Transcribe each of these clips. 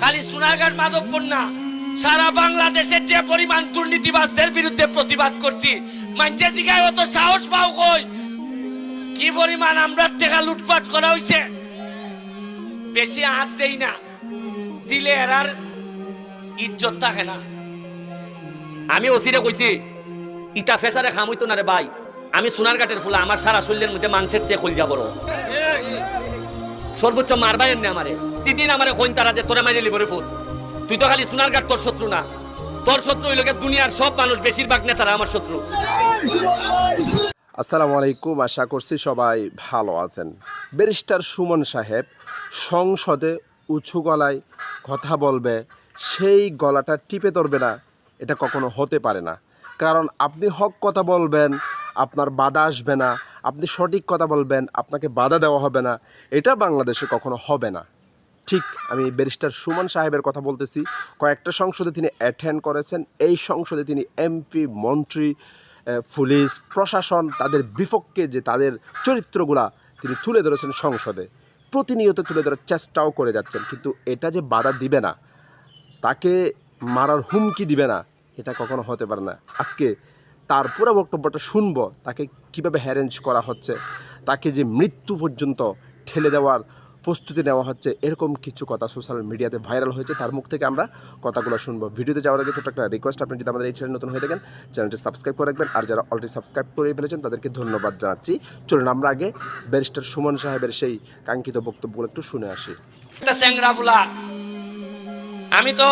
খালি সোনারঘাট মাধবপুর না সারা বাংলাদেশের যে পরিমাণ দুর্নীতিবাজদের বিরুদ্ধে প্রতিবাদ করছি মানুষের জিগায় অত সাহস পাও কই? কি পরিমাণ আমরা টাকা লুটপাট করা হইছে? বেশি হাত দেই না, দিলে এরার ইজ্জত থাকে না। আমি ওসিরে কইছি, ইটা ফেসারে খাম হইতো না রে ভাই। আমি সোনার কাঠের ফুলা, আমার সারা শরীরের মধ্যে মাংসের চেয়ে কলজা বড়। সর্বোচ্চ মারবাই এমনি আমারে। তিদিন আমারে কইন তারা যে তোরে মাইরে লিবরে ফুল তুই তো খালি সোনার কাঠ তোর শত্রু না। তোর শত্রু হইল দুনিয়ার সব মানুষ, বেশিরভাগ নেতারা আমার শত্রু। আসসালামু আলাইকুম, আশা করছি সবাই ভালো আছেন। ব্যারিস্টার সুমন সাহেব সংসদে উঁচু গলায় কথা বলবে, সেই গলাটা টিপে ধরবে না, এটা কখনো হতে পারে না। কারণ আপনি হক কথা বলবেন, আপনার বাধা আসবে না, আপনি সঠিক কথা বলবেন, আপনাকে বাধা দেওয়া হবে না, এটা বাংলাদেশে কখনো হবে না। ঠিক আমি ব্যারিস্টার সুমন সাহেবের কথা বলতেছি। কয়েকটা সংসদে তিনি অ্যাটেন্ড করেছেন। এই সংসদে তিনি এমপি মন্ত্রী পুলিশ, প্রশাসন, তাদের বিপক্ষে যে তাদের চরিত্রগুলা তিনি তুলে ধরেছেন সংসদে, প্রতিনিয়ত তুলে ধরার চেষ্টাও করে যাচ্ছেন। কিন্তু এটা যে বাধা দিবে না, তাকে মারার হুমকি দিবে না, এটা কখনো হতে পারে না। আজকে তার পুরো বক্তব্যটা শুনব, তাকে কীভাবে হ্যারেঞ্জ করা হচ্ছে, তাকে যে মৃত্যু পর্যন্ত ঠেলে দেওয়ার প্রস্তুতি নেওয়া হচ্ছে। এরকম কিছু কথা সোশ্যাল মিডিয়াতে ভাইরাল হয়েছে। তার মুখ থেকে আমরা কথাগুলো শুনব। ভিডিওতে যাওয়ার আগে ছোট্ট একটা রিকোয়েস্ট আপনি যদি আমাদের এই চ্যানেল নতুন হয়ে থাকেন চ্যানেলটি সাবস্ক্রাইব করে রাখবেন। আর যারা অলরেডি সাবস্ক্রাইব করে ফেলেছেন, তাদেরকে ধন্যবাদ জানাচ্ছি। চলুন আমরা আগে ব্যারিস্টার সুমন সাহেবের সেই কাঙ্ক্ষিত বক্তব্যগুলো একটু শুনে আসি। আমি তো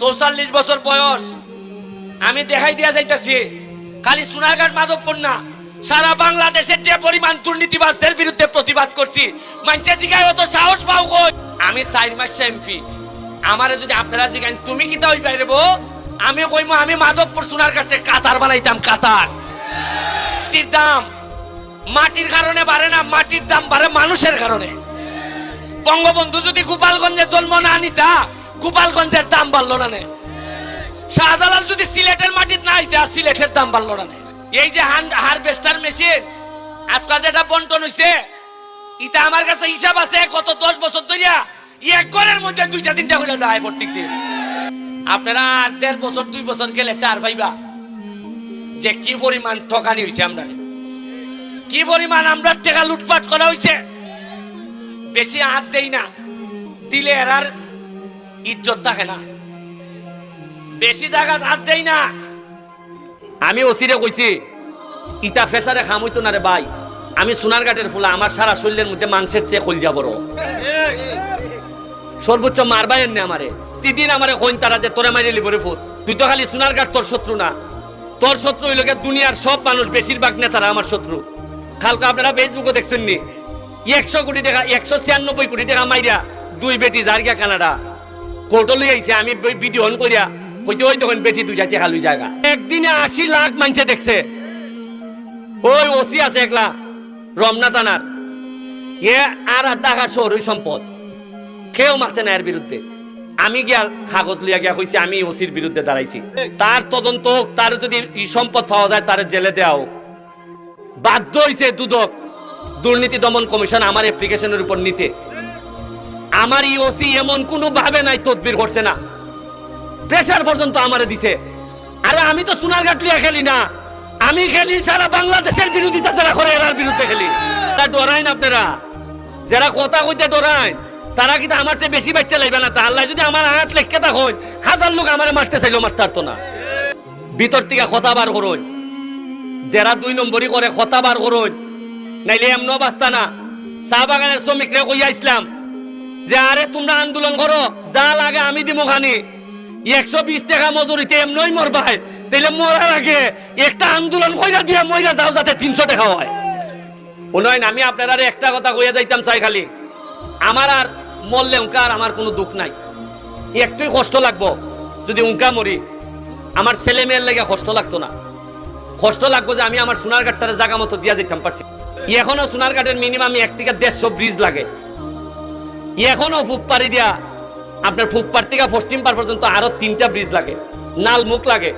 চৌচল্লিশ বছর বয়স। আমি দেখাই দিয়া যাইতেছি। খালি সোনারঘাট মাধবপুর না সারা বাংলাদেশের যে পরিমাণ দুর্নীতিবাজদের বিরুদ্ধে প্রতিবাদ করছি মানুষের জিগায় অত সাহস পাও কই? আমি চার মাস এমপি আমারে যদি আপনারা জিগান তুমি কি তাই বাইরে আমি কইমু, আমি মাধবপুর সোনার কাছে কাতার বানাইতাম, কাতার। মাটির দাম, মাটির কারণে বাড়ে না, মাটির দাম বাড়ে মানুষের কারণে। বঙ্গবন্ধু যদি গোপালগঞ্জে জন্ম না নিতা, গোপালগঞ্জের দাম বাড়লো না শাহজালাল যদি সিলেটের মাটির না আইতা, সিলেটের দাম বাড়লো নে। এই যে হারভেস্টার মেশিন আজকাল যেটা বন্টন হইছে, ইটা আমার কাছে হিসাব আছে কত দশ বছর ধরিয়া, এক ঘরের মধ্যে দুইটা তিনটা করে যায় প্রত্যেক দিন আপনারা আর দেড় বছর, দুই বছর গেলে টার পাইবা। যে কি পরিমাণ ঠকানি হয়েছে আমরা কি পরিমাণ আমরা টাকা লুটপাট করা হয়েছে বেশি হাত দেই না। দিলে এরার ইজ্জত থাকে না। বেশি জায়গা হাত দেই না। আমি ওসিরে কইছি, ইটা ফেসারে খাম হইতো না রে ভাই। আমি সোনার কাঠের ফুলা, আমার সারা শরীরের মধ্যে মাংসের চেয়ে কলজা বড়। সর্বোচ্চ মারবাই এমনি আমারে। তিদিন আমারে কইন তারা যে তোরে মাইরে লিবরে ফুট তুই তো খালি সোনার কাঠ তোর শত্রু না। তোর শত্রু হইল দুনিয়ার সব মানুষ, বেশিরভাগ নেতারা আমার শত্রু। কালকে আপনারা ফেসবুকে দেখছেন নি একশো কোটি টাকা, একশো ছিয়ানব্বই কোটি টাকা মাইরা দুই বেটি জার্গা কানাডা। কোর্টে আইছে, আমি ভিডিও অন করিয়া কইছে ওই তখন বেটি জায়গা। একদিনে আশি লাখ দেখছে। ওই ওসি আছে একলা রমনা থানার এ আর টাকা সম্পদ। কেউ না এর বিরুদ্ধে। আমি গিয়া কাগজ লিয়া গিয়া আমি ওসির বিরুদ্ধে দাঁড়াইছি। তার তদন্ত হোক, তার যদি ই সম্পদ পাওয়া যায় তার জেলে দেওয়া হোক। বাধ্য হইছে দুদক দুর্নীতি দমন কমিশন আমার অ্যাপ্লিকেশনের উপর নিতে। আমার ই এমন কোনো ভাবে নাই তদবির করছে না। প্রেশার পর্যন্ত আমারে দিছে। আরে আমি তো সোনারঘাট লিয়া খেলি না। আমি খেলি সারা বাংলাদেশের বিরোধিতা যারা করে, এরার বিরুদ্ধে খেলি। তা ডরাইন আপনারা। যারা কথা কইতে ডরাইন, তারা কিন্তু আমার চেয়ে বেশি বাচ্চা লাগবে না। তাহলে যদি আমার হাত লেখকে তা হই হাজার লোক আমার মারতে চাইলেও মারতে পারতো না। ভিতর থেকে কথা বার করুন। যারা দুই নম্বরই করে, কথা বার করুন। নাইলে এমন বাস্তা না। চা বাগানের শ্রমিকরা কইয়া ইসলাম, যে আরে তোমরা আন্দোলন করো, যা লাগে আমি দিব খানি। একশো বিশ টাকা মজুরিতে এমনই মরবাই তাইলে মরার আগে একটা আন্দোলন কইরা দিয়া মইরা যাও যাতে তিনশো টাকা হয়। উনয়ন আমি আপনার একটা কথা কইয়া যাইতাম চাই খালি আমার আর মরলে উনকা আর আমার কোনো দুঃখ নাই। একটুই কষ্ট লাগবো, যদি উনকা মরি। আমার ছেলে মেয়ের লেগে কষ্ট লাগতো না। কষ্ট লাগবো যে আমি আমার সোনার ঘাটটার জায়গা মতো দিয়া যেতাম পারছি। এখনও সোনার ঘাটের মিনিমাম এক থেকে দেড়শো ব্রিজ লাগে। এখনও ফুপপাড়ি দিয়া আপনার ফুপপার থেকে পশ্চিম পার পর্যন্ত আরও তিনটা ব্রিজ লাগে। নাল মুখ লাগে।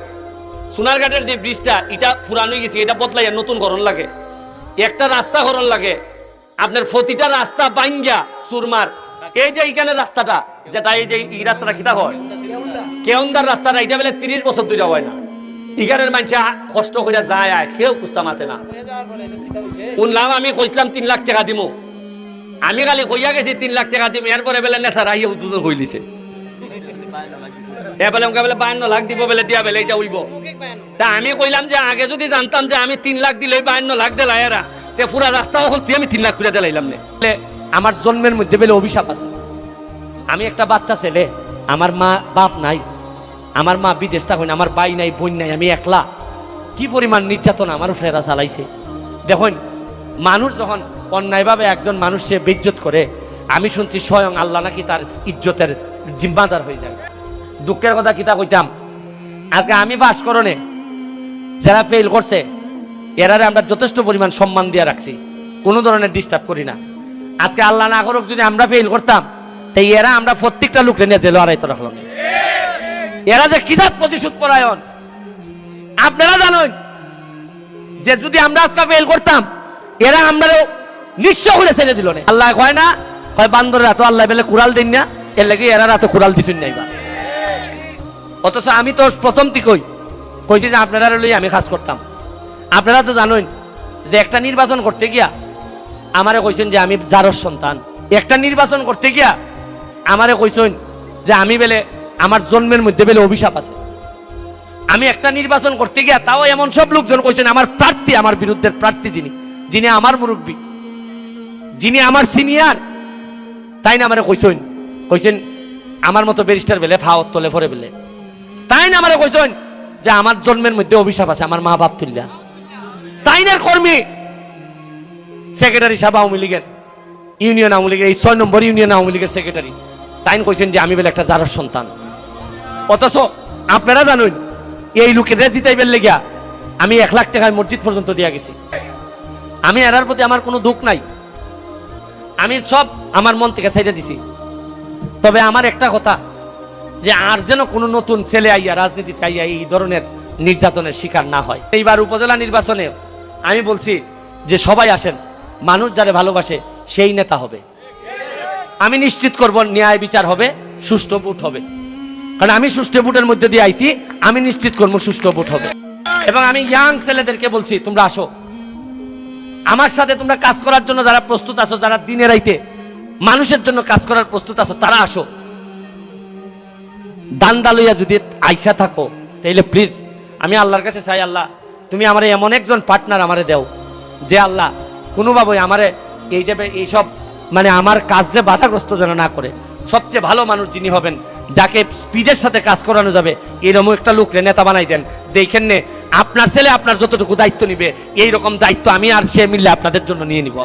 সোনারঘাটের যে ব্রিজটা এটা ফুরানো গেছে, এটা বদলাইয়া নতুন করণ লাগে। একটা রাস্তা করণ লাগে। আপনার প্রতিটা রাস্তা বাইঙ্গা সুরমার এই যে এইখানে রাস্তাটা, যেটা এই যে এই রাস্তাটা কিতা হয়? কেউন্দার রাস্তাটা, এটা বেলে তিরিশ বছর ধরে হয় না। ইগানের মানুষ কষ্ট করে যায়, আয়, কেউ কুস্তা মাতে না শুনলাম আমি কইছিলাম তিন লাখ টাকা দিমু। আমি খালি কইয়া গেছি, তিন লাখ টাকা দিম। এরপরে বেলে নেতারা ইয়ে উদ্বোধন হইলিছে এ বলে ওকে বলে বায়ান্ন লাখ দিব বলে, দিয়া বেলে এটা উইব তা আমি কইলাম যে, আগে যদি জানতাম যে আমি তিন লাখ দিলে বায়ান্ন লাখ দিলা এরা তে পুরা রাস্তা হল তুই আমি তিন লাখ করে দিলাইলাম নে। আমার জন্মের মধ্যে বেলে অভিশাপ আছে। আমি একটা বাচ্চা ছেলে, আমার মা বাপ নাই, আমার মা বিদেশ থাকুন, আমার বাই নাই, বোন নাই, আমি একলা। কি পরিমাণ নির্যাতন আমার ফেরা চালাইছে। দেখুন, মানুষ যখন অন্যায়ভাবে একজন মানুষ সে বেজ্জত করে, আমি শুনছি স্বয়ং আল্লাহ নাকি তার ইজ্জতের জিম্মাদার হয়ে যায়। দুঃখের কথা কিতা কইতাম, আজকে আমি বাস করণে যারা ফেল করছে, এরারে আমরা যথেষ্ট পরিমাণ সম্মান দিয়ে রাখছি, কোনো ধরনের ডিস্টার্ব করি না। আজকে আল্লাহ না করুক, যদি আমরা ফেল করতাম, তাই এরা আমরা প্রত্যেকটা লোককে নিয়ে জেলে আড়াইতে রাখলাম। এরা যে কিজাত প্রতিশোধ পরায়ণ? আপনারা জানেন যে যদি আমরা আজকে ফেল করতাম, এরা আমরা নিশ্চয় করে ছেড়ে দিল না। আল্লাহ কয় না, কয় বান্দররা তো আল্লাহ বেলে কুড়াল দিন না, এর লাগে এরা তো কুড়াল দিছুন নাইবা অথচ আমি তো প্রথম থেকেই কইছি যে আপনারা লই আমি করতাম। আপনারা তো জানেন যে একটা নির্বাচন করতে গিয়া আমারে কইছেন যে আমি জারর সন্তান। একটা নির্বাচন করতে গিয়া আমারে কইছেন যে আমি বেলে আমার জন্মের মধ্যে বেলে অভিশাপ আছে। আমি একটা নির্বাচন করতে গিয়া তাও এমন সব লোকজন কইছেন, আমার প্রার্থী, আমার বিরুদ্ধের প্রার্থী যিনি যিনি আমার মুরব্বী। যিনি আমার সিনিয়র তাই না আমারে কইছেন? কইছেন, আমার মতো ব্যারিস্টার বেলে ফাওয়াত তোলে ভরে বেলে। তাই না আমারে কইছেন যে আমার জন্মের মধ্যে অভিশাপ আছে, আমার মা বাপ তুল্লা তাই না কর্মী? সেক্রেটারি সাহেব আওয়ামী লীগের ইউনিয়ন আওয়ামী লীগের, এই ছয় নম্বর ইউনিয়ন আওয়ামী লীগের সেক্রেটারি তাই কইছেন যে আমি বলে একটা জারর সন্তান। অথচ আপনারা জানুন, এই লোকের জিতাইবেন লেগিয়া আমি এক লাখ টাকায় মসজিদ পর্যন্ত দিয়া গেছি। আমি এরার প্রতি আমার কোনো দুঃখ নাই। আমি সব আমার মন থেকে সাইডে দিছি। তবে আমার একটা কথা, যে আর যেন কোনো নতুন ছেলে আইয়া রাজনীতিতে আইয়া এই ধরনের নির্যাতনের শিকার না হয়। এইবার উপজেলা নির্বাচনে আমি বলছি যে সবাই আসেন, মানুষ যারা ভালোবাসে সেই নেতা হবে। আমি নিশ্চিত করব ন্যায় বিচার হবে, সুষ্ঠু ভোট হবে। কারণ আমি সুষ্ঠু ভোটের মধ্যে দিয়ে আইছি, আমি নিশ্চিত করব সুষ্ঠু ভোট হবে। এবং আমি ইয়াং ছেলেদেরকে বলছি, তোমরা আসো। আমার সাথে তোমরা কাজ করার জন্য যারা প্রস্তুত আছো, যারা দিনে রাইতে মানুষের জন্য কাজ করার প্রস্তুত আছো, তারা আসো। দান্দা লইয়া যদি আইসা থাকো, তাইলে প্লিজ আমি আল্লাহর কাছে চাই, আল্লাহ, তুমি আমার এমন একজন পার্টনার আমারে দেও, যে আল্লাহ কোনোভাবে আমারে এই যে এইসব মানে আমার কাজ যে বাধাগ্রস্ত যেন না করে, সবচেয়ে ভালো মানুষ যিনি হবেন যাকে স্পিডের সাথে কাজ করানো যাবে এরকম একটা লোকরে নেতা বানাই দেন। দেখেন নে, আপনার ছেলে আপনার যতটুকু দায়িত্ব নিবে, এইরকম দায়িত্ব আমি আর সে মিললে আপনাদের জন্য নিয়ে নিব।